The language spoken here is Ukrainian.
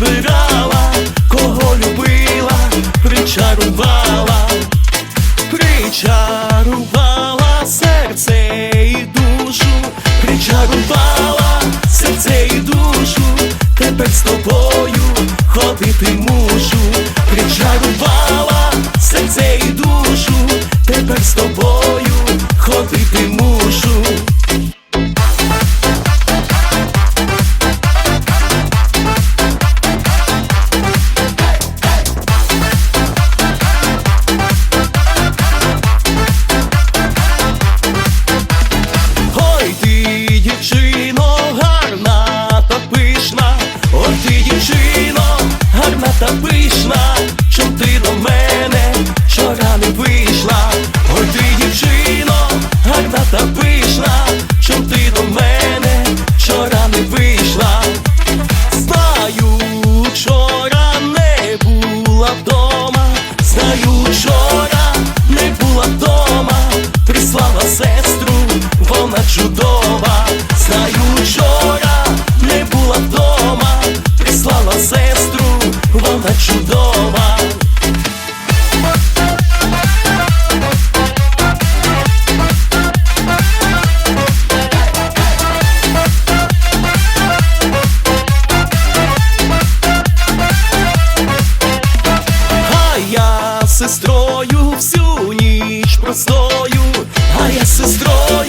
збирала, кого любила, причарувала, причарувала серце і душу, причарувала серце і душу, тепер з тобою ходити мушу. we сестрою всю ніч простою, а я сестрою.